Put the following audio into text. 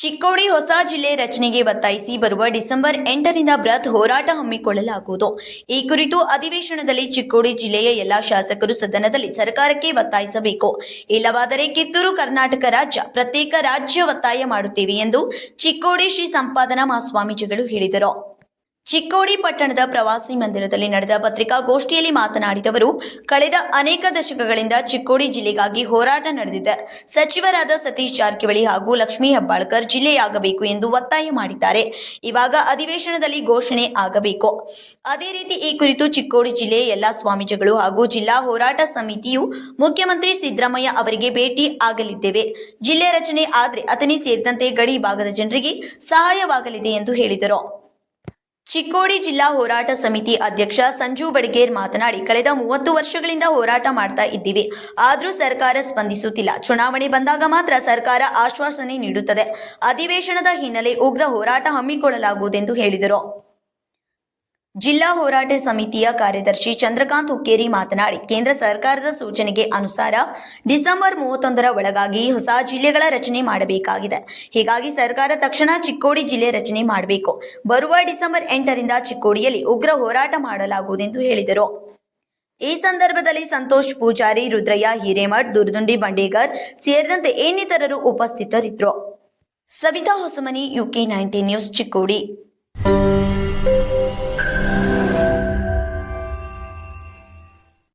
ಚಿಕ್ಕೋಡಿ ಹೊಸ ಜಿಲ್ಲೆ ರಚನೆಗೆ ಒತ್ತಾಯಿಸಿ ಬರುವ ಡಿಸೆಂಬರ್ ಎಂಟರಿಂದ ಬೃಹತ್ ಹೋರಾಟ ಹಮ್ಮಿಕೊಳ್ಳಲಾಗುವುದು. ಈ ಕುರಿತು ಅಧಿವೇಶನದಲ್ಲಿ ಚಿಕ್ಕೋಡಿ ಜಿಲ್ಲೆಯ ಎಲ್ಲಾ ಶಾಸಕರು ಸದನದಲ್ಲಿ ಸರ್ಕಾರಕ್ಕೆ ಒತ್ತಾಯಿಸಬೇಕು. ಇಲ್ಲವಾದರೆ ಕಿತ್ತೂರು ಕರ್ನಾಟಕ ರಾಜ್ಯ ಪ್ರತ್ಯೇಕ ರಾಜ್ಯ ಒತ್ತಾಯ ಮಾಡುತ್ತೇವೆ ಎಂದು ಚಿಕ್ಕೋಡಿ ಶ್ರೀ ಸಂಪಾದನಾ ಮಹಾಸ್ವಾಮೀಜಿಗಳು ಹೇಳಿದರು. ಚಿಕ್ಕೋಡಿ ಪಟ್ಟಣದ ಪ್ರವಾಸಿ ಮಂದಿರದಲ್ಲಿ ನಡೆದ ಪತ್ರಿಕಾಗೋಷ್ಠಿಯಲ್ಲಿ ಮಾತನಾಡಿದವರು ಕಳೆದ ಅನೇಕ ದಶಕಗಳಿಂದ ಚಿಕ್ಕೋಡಿ ಜಿಲ್ಲೆಗಾಗಿ ಹೋರಾಟ ನಡೆದಿದೆ. ಸಚಿವರಾದ ಸತೀಶ್ ಜಾರಕಿಹೊಳಿ ಹಾಗೂ ಲಕ್ಷ್ಮೀ ಹೆಬ್ಬಾಳ್ಕರ್ ಜಿಲ್ಲೆಯಾಗಬೇಕು ಎಂದು ಒತ್ತಾಯ ಮಾಡಿದ್ದಾರೆ. ಇವಾಗ ಅಧಿವೇಶನದಲ್ಲಿ ಘೋಷಣೆ ಆಗಬೇಕು. ಅದೇ ರೀತಿ ಈ ಕುರಿತು ಚಿಕ್ಕೋಡಿ ಜಿಲ್ಲೆಯ ಎಲ್ಲಾ ಸ್ವಾಮೀಜಿಗಳು ಹಾಗೂ ಜಿಲ್ಲಾ ಹೋರಾಟ ಸಮಿತಿಯು ಮುಖ್ಯಮಂತ್ರಿ ಸಿದ್ದರಾಮಯ್ಯ ಅವರಿಗೆ ಭೇಟಿ ಆಗಲಿದ್ದೇವೆ. ಜಿಲ್ಲೆ ರಚನೆ ಆದರೆ ಅಥಣಿ ಸೇರಿದಂತೆ ಗಡಿ ಭಾಗದ ಜನರಿಗೆ ಸಹಾಯವಾಗಲಿದೆ ಎಂದು ಹೇಳಿದರು. ಚಿಕ್ಕೋಡಿ ಜಿಲ್ಲಾ ಹೋರಾಟ ಸಮಿತಿ ಅಧ್ಯಕ್ಷ ಸಂಜು ಬಡಿಗೇರ್ ಮಾತನಾಡಿ, ಕಳೆದ ಮೂವತ್ತು ವರ್ಷಗಳಿಂದ ಹೋರಾಟ ಮಾಡ್ತಾ ಇದ್ದೀವಿ. ಆದರೂ ಸರ್ಕಾರ ಸ್ಪಂದಿಸುತ್ತಿಲ್ಲ. ಚುನಾವಣೆ ಬಂದಾಗ ಮಾತ್ರ ಸರ್ಕಾರ ಆಶ್ವಾಸನೆ ನೀಡುತ್ತದೆ. ಅಧಿವೇಶನದ ಹಿನ್ನೆಲೆ ಉಗ್ರ ಹೋರಾಟ ಹಮ್ಮಿಕೊಳ್ಳಲಾಗುವುದೆಂದು ಹೇಳಿದರು. ಜಿಲ್ಲಾ ಹೋರಾಟ ಸಮಿತಿಯ ಕಾರ್ಯದರ್ಶಿ ಚಂದ್ರಕಾಂತ್ ಹುಕ್ಕೇರಿ ಮಾತನಾಡಿ, ಕೇಂದ್ರ ಸರ್ಕಾರದ ಸೂಚನೆಗೆ ಅನುಸಾರ ಡಿಸೆಂಬರ್ ಮೂವತ್ತೊಂದರ ಒಳಗಾಗಿ ಹೊಸ ಜಿಲ್ಲೆಗಳ ರಚನೆ ಮಾಡಬೇಕಾಗಿದೆ. ಹೀಗಾಗಿ ಸರ್ಕಾರ ತಕ್ಷಣ ಚಿಕ್ಕೋಡಿ ಜಿಲ್ಲೆ ರಚನೆ ಮಾಡಬೇಕು. ಬರುವ ಡಿಸೆಂಬರ್ ಎಂಟರಿಂದ ಚಿಕ್ಕೋಡಿಯಲ್ಲಿ ಉಗ್ರ ಹೋರಾಟ ಮಾಡಲಾಗುವುದೆಂದು ಹೇಳಿದರು. ಈ ಸಂದರ್ಭದಲ್ಲಿ ಸಂತೋಷ್ ಪೂಜಾರಿ, ರುದ್ರಯ್ಯ ಹಿರೇಮಠ್, ದುರ್ದುಂಡಿ ಬಂಡೇಗರ್ ಸೇರಿದಂತೆ ಇನ್ನಿತರರು ಉಪಸ್ಥಿತರಿದ್ದರು. Savita Hosamani UK nineteen news Chikkodi.